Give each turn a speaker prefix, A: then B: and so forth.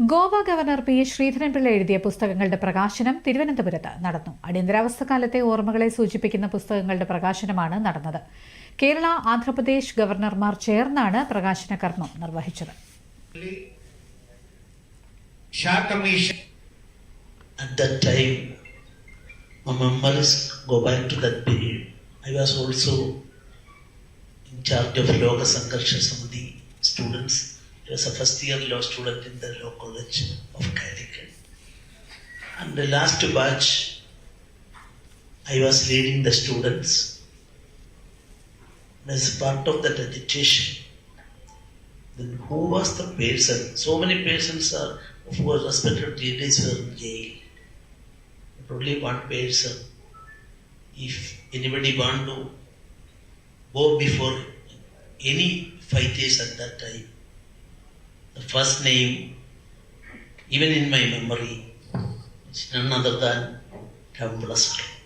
A: Goa governor P S Sreedharan Pillai എഴുതിയ പുസ്തകങ്ങളുടെ പ്രകാശനം തിരുവനന്തപുരത്ത് നടന്നു. അടിയന്തരാവസ്ഥ കാലത്തെ ഓർമ്മകളെ സൂചിപ്പിക്കുന്ന പുസ്തകങ്ങളുടെ പ്രകാശനമാണ് നടന്നത്. കേരള ആന്ധ്രാപ്രദേശ് ഗവർണർമാർ ചേർന്നാണ് പ്രകാശന കർമ്മം നിർവഹിച്ചത്.
B: Students. I was a first year law student in the law college of Calicut. And the last batch, I was leading the students. As part of that agitation, then who was the person? So many persons are who were respected leaders were in jail. Only one person. If anybody want to go before any fighters at that time, first name, even in my memory, is none other than Ram Sir.